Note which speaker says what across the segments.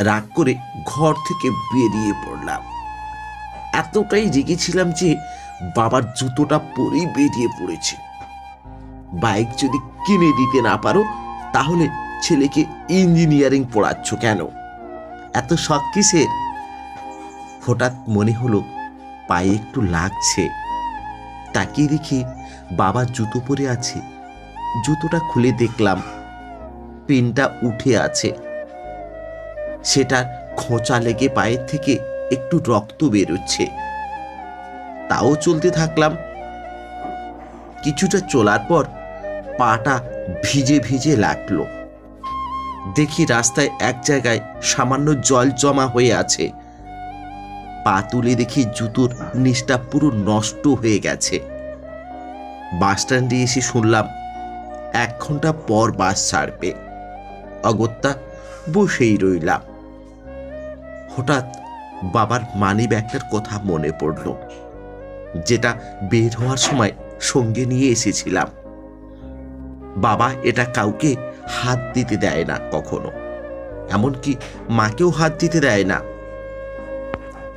Speaker 1: রাগ করে ঘর থেকে বেরিয়ে পড়লাম। এতটাই রেগেছিলাম যে বাবার জুতোটা পরেই বেরিয়ে পড়েছে। বাইক যদি কিনে দিতে না পারো, তাহলে ছেলেকে ইঞ্জিনিয়ারিং পড়াচ্ছ কেন? এত শখ কিসের? হঠাৎ মনে হলো পায়ে একটু লাগছে। তাকিয়ে দেখি বাবা জুতো পরে আছে। জুতোটা খুলে দেখলাম। পিনটা উঠে আছে। সেটার খোঁচা লেগে পায়ের থেকে একটু রক্ত বেরোচ্ছে। তাও চলতে থাকলাম। কিছুটা চলার পর পাটা ভিজে ভিজে লাগল। দেখি রাস্তায় এক জায়গায় সামান্য জল জমা হয়ে আছে। পা তুলে দেখি জুতোর নিচটা পুরো নষ্ট হয়ে গেছে। বাস স্ট্যান্ডে এসে শুনলাম এক ঘণ্টা পর বাস ছাড়বে। অগত্যা বসেই রইলাম। হঠাৎ বাবার মানি ব্যাগটার কথা মনে পড়ল। যেটা বের হওয়ার সময় সঙ্গে নিয়ে এসেছিলাম। বাবা এটা কাউকে হাত দিতে দেয় না কখনো। এমনকি মাকেও হাত দিতে দেয় না।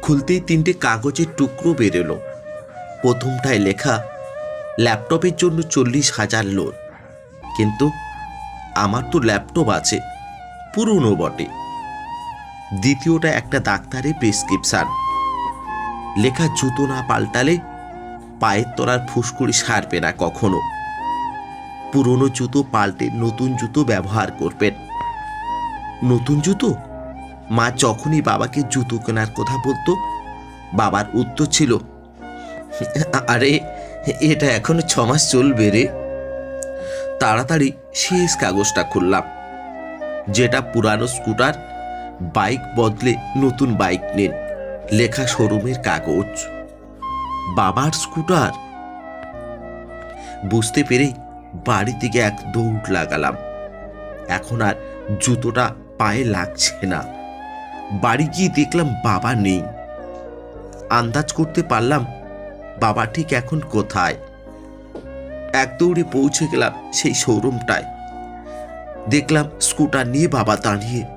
Speaker 1: খুলতেই তিনটে কাগজের টুকরো বেরোলো। প্রথমটায় লেখা, ল্যাপটপের জন্য চল্লিশ হাজার লোন কিন্তু আমার তো ল্যাপটপ আছে, পুরনো বটে। দ্বিতীয়টা একটা ডাক্তারের প্রেসক্রিপশন। লেখা জুতো না পাল্টালে পায়ের তলার ফুসকুড়ি সারবে না কখনো। পুরনো জুতো পাল্টে নতুন জুতো ব্যবহার করবেন। নতুন জুতো? মা যখনই বাবাকে জুতো কেনার কথা বলতো, বাবার উত্তর ছিল, আরে, এটা এখনও ছ মাস চলবে রে। তাড়াতাড়ি শেষ কাগজটা খুললাম। যেটা পুরানো স্কুটার বাইক বদলে নতুন বাইক নিন। লেখা শোরুমের কাগজ। বাবার স্কুটার। বুঝতে পেরেই বাড়ি থেকে এক দৌড় লাগালাম। এখন আর জুতোটা পায়ে লাগছে না। বাড়ি গিয়ে দেখলাম বাবা নেই। আন্দাজ করতে পারলাম বাবা ঠিক এখন কোথায়। এক দৌড়ে পৌঁছে গেলাম সেই শোরুমটায়। দেখলাম স্কুটার নিয়ে বাবা দাঁড়িয়ে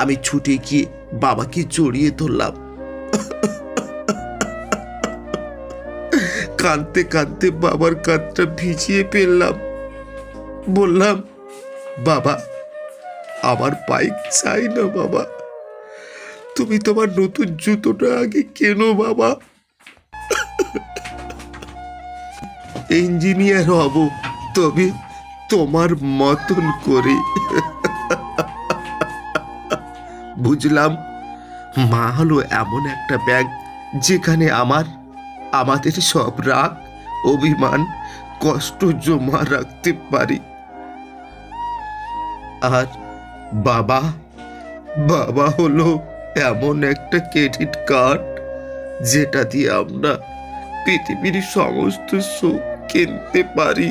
Speaker 1: আমি ছুটে গিয়ে বাবাকে জড়িয়ে ধরলাম। কাঁদতে কাঁদতে বাবার কাঁধটা ভিজিয়ে ফেললাম। বললাম, বাবা, আমার বাইক চাই না, বাবা। তুমি তোমার নতুন জুতোটা আগে কেনো, বাবা। ইঞ্জিনিয়ার হব, তবে তোমার মতন করে। বুঝলাম। মা হলো এমন একটা ব্যাগ যেখানে আমার, আমাদের সব রাগ, অভিমান, কষ্ট জমা রাখতে পারি। আর বাবা বাবা হলো এমন একটা ক্রেডিট কার্ড যেটা দিয়ে আমরা পৃথিবীর সমস্ত সুখ কিনতে পারি।